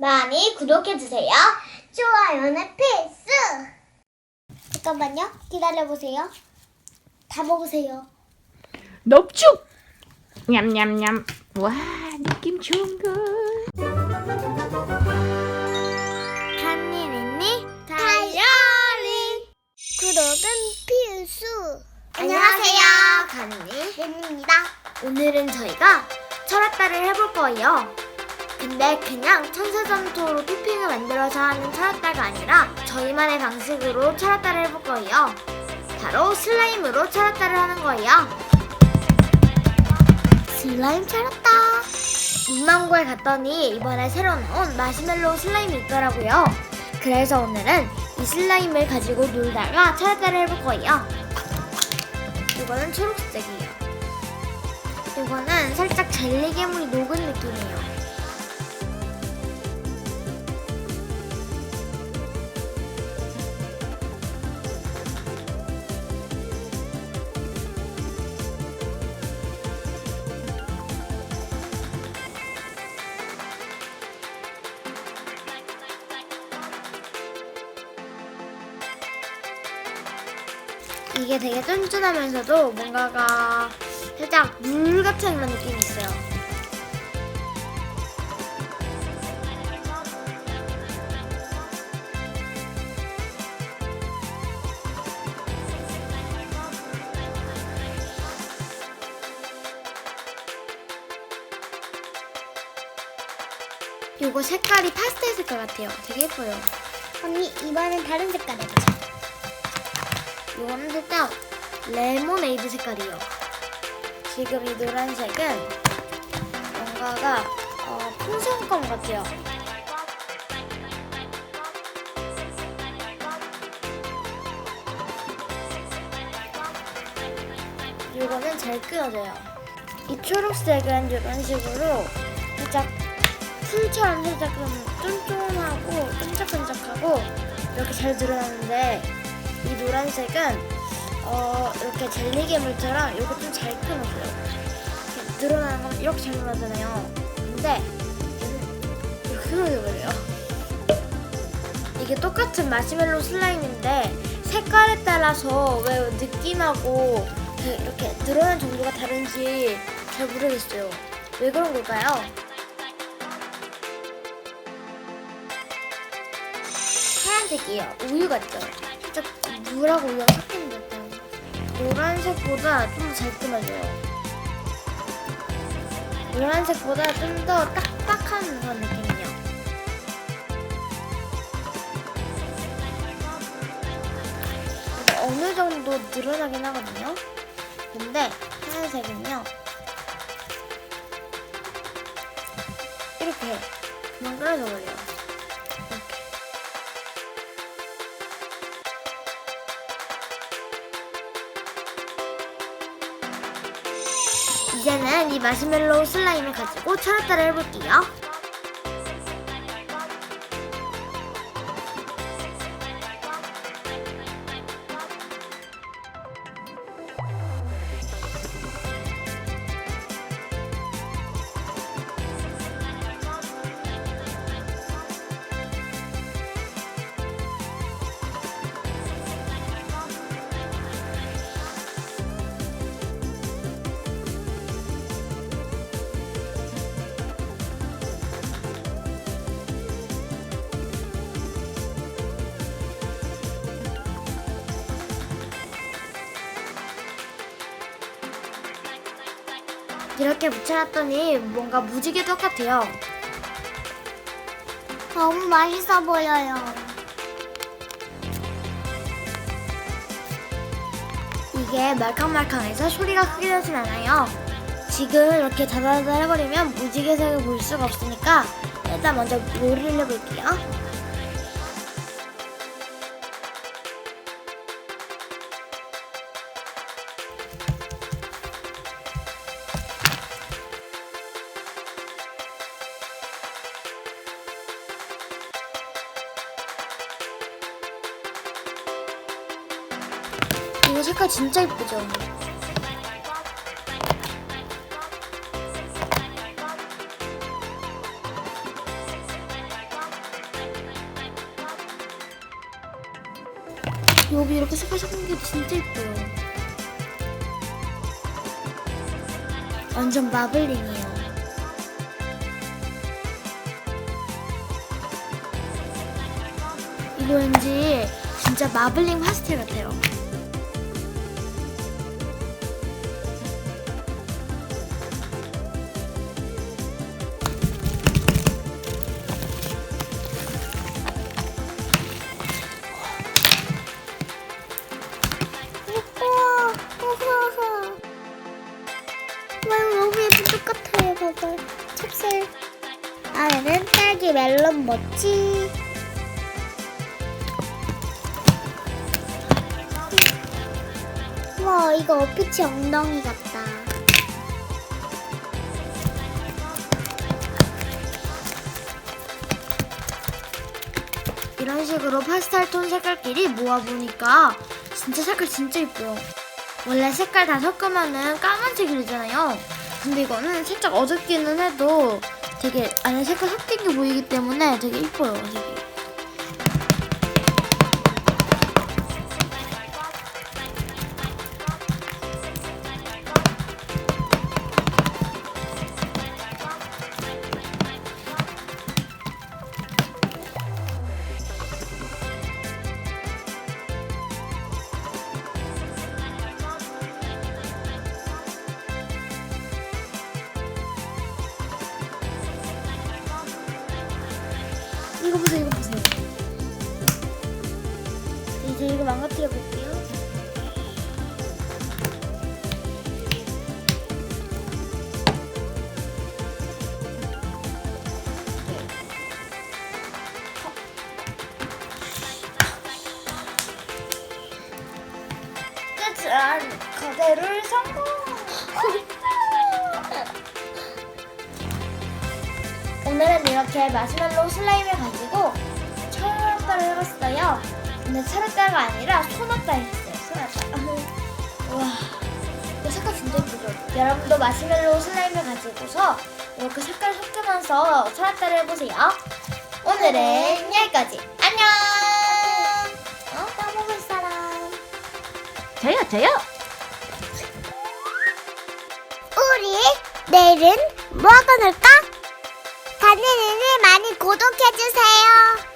많이 구독해주세요. 좋아요는 필수! 잠깐만요. 기다려보세요. 다 먹으세요. 넙죽 냠냠냠 와 느낌 좋은 걸 한일 있니? 다이어리! 구독은 필수! 안녕하세요. 간니 린입니다. 오늘은 저희가 철학다를 해볼 거예요. 근데 그냥 천사점토로 토핑을 만들어서 하는 철학다가 아니라 저희만의 방식으로 철학다를 해볼 거예요. 바로 슬라임으로 철학다를 하는 거예요. 슬라임 철학다. 문방구에 갔더니 이번에 새로 나온 마시멜로우 슬라임이 있더라고요. 그래서 오늘은 이 슬라임을 가지고 놀다가 철학다를 해볼 거예요. 이거는 초록색이에요. 이거는 살짝 젤리 괴물이 녹은 느낌이에요. 이게 되게 쫀쫀하면서도 뭔가가 살짝 물 같은 그런 느낌이 있어요. 이거 색깔이 파스텔 색깔 같아요. 되게 예뻐요. 언니 이번엔 다른 색깔 해보자. 이거는 살짝 레모네이드 색깔이에요. 지금 이 노란색은 뭔가가 어, 풍선껌 같아요. 이거는 잘 끄어져요. 이 초록색은 이런 식으로 살짝 풀처럼 살짝 좀 쫀쫀하고 끈적끈적하고 이렇게 잘 드러나는데 이 노란색은 어, 이렇게 젤리 괴물처럼 이거 좀 잘. 이렇게 늘어나는 건 이렇게 잘 늘어나잖아요. 근데 이렇게 흐려져버려요. 이게 똑같은 마시멜로 슬라임인데 색깔에 따라서 왜 느낌하고 그 이렇게 늘어난 정도가 다른지 잘 모르겠어요. 왜 그런 걸까요? 하얀색이에요. 우유 같죠? 살짝 물하고 우유가 섞인 것 같아요. 노란색보다 좀 잘 끊어져요. 노란색보다 좀 더 딱딱한 그런 느낌이요. 어느 정도 늘어나긴 하거든요. 근데 하얀색은요. 이렇게 그만 끊어져 버려요. 이제는 이 마시멜로우 슬라임을 가지고 철학다를 해볼게요. 이렇게 붙여놨더니 뭔가 무지개 똑같아요. 너무 맛있어 보여요. 이게 말캉말캉해서 소리가 크게 나진 않아요. 지금 이렇게 다다다 해버리면 무지개색을 볼 수가 없으니까 일단 먼저 물을 해볼게요. 이거 색깔 진짜 이쁘죠? 여기 이렇게 색깔 섞은 게 진짜 이뻐요. 완전 마블링이에요. 이거 왠지 진짜 마블링 파스텔 같아요. 찹쌀. 안에는 딸기 멜론 모찌. 와, 이거 어피치 엉덩이 같다. 이런 식으로 파스텔 톤 색깔끼리 모아보니까 진짜 색깔 진짜 예뻐요. 원래 색깔 다 섞으면은 까만색이 되잖아요. 근데 이거는 살짝 어둡기는 해도 되게 안에 색깔 섞인 게 보이기 때문에 되게 예뻐요, 색이. 이거 보세요, 이거 보세요. 이제 이거 망가뜨려 볼게요. 짜잔! 거대를 성공! 오늘은 이렇게 마시멜로우 슬라임을 가지고 철업다를 해봤어요. 근데 철업다가 아니라 소나다 했어요. 소나다. 와, 이거 색깔 진짜 예쁘죠? 여러분도 마시멜로우 슬라임을 가지고서 이렇게 색깔 섞으면서 소나다를 해보세요. 오늘은 여기까지. 안녕! 어? 따먹을 사람. 저요 저요. 우리 내일은 뭐 하고 놀까? 많은 많이 구독해주세요.